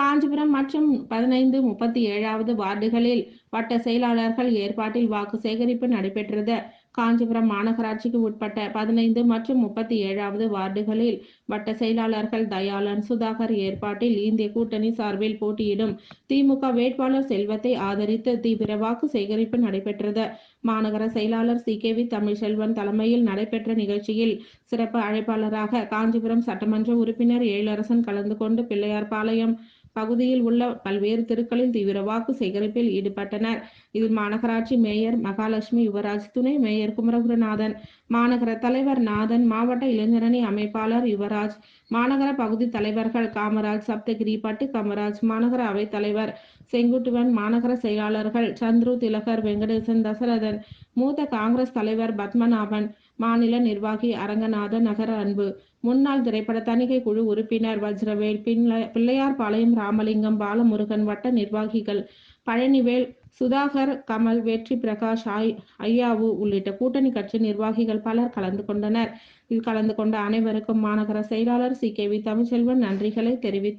காஞ்சிபுரம் மற்றும் பதினைந்து முப்பத்தி ஏழாவது வார்டுகளில் வட்ட செயலாளர்கள் ஏற்பாட்டில் வாக்கு சேகரிப்பு நடைபெற்றது. காஞ்சிபுரம் மாநகராட்சிக்கு உட்பட்ட பதினைந்து மற்றும் முப்பத்தி ஏழாவது வார்டுகளில் வட்ட செயலாளர்கள் தயாளன் சுதாகர் ஏற்பாட்டில் இந்திய கூட்டணி சார்பில் போட்டியிடும். திமுக வேட்பாளர் செல்வத்தை ஆதரித்து தீவிர வாக்கு சேகரிப்பு நடைபெற்றது. மாநகர செயலாளர் சி. கே. வி. தமிழ்செல்வன் தலைமையில் நடைபெற்ற நிகழ்ச்சியில் சிறப்பு அழைப்பாளராக காஞ்சிபுரம் சட்டமன்ற உறுப்பினர் எழிலரசன் கலந்து கொண்டு பிள்ளையார்பாளையம் பகுதியில் உள்ள பல்வேறு தெருக்களில் தீவிர வாக்கு சேகரிப்பில் ஈடுபட்டனர். இதில் மாநகராட்சி மேயர் மகாலட்சுமி யுவராஜ் துணை மேயர் குமரகுருநாதன் மாநகர தலைவர் நாதன் மாவட்ட இளைஞரணி அமைப்பாளர் யுவராஜ் மாநகர பகுதி தலைவர்கள் காமராஜ் சப்தகிரி பட்டு காமராஜ் மாநகர அவைத் தலைவர் செங்குட்டுவன் மாநகர செயலாளர்கள் சந்துரு திலகர் வெங்கடேசன் தசரதன் மூத்த காங்கிரஸ் தலைவர் பத்மநாபன் மாநில நிர்வாகி அரங்கநாத நகர அன்பு. முன்னாள் திரைப்பட தணிக்கை குழு உறுப்பினர் வஜ்ரவேல் பிள்ளை பிள்ளையார்பாளையம் ராமலிங்கம் பாலமுருகன் வட்ட நிர்வாகிகள் பழனிவேல் சுதாகர் கமல் வெற்றி பிரகாஷ் ஆய் ஐயாவு உள்ளிட்ட கூட்டணி கட்சி நிர்வாகிகள் பலர் கலந்து கொண்டனர். இதில் கலந்து கொண்ட அனைவருக்கும் மாநகர செயலாளர் சி. கே. வி. தமிழ்செல்வன் நன்றிகளை தெரிவித்தார்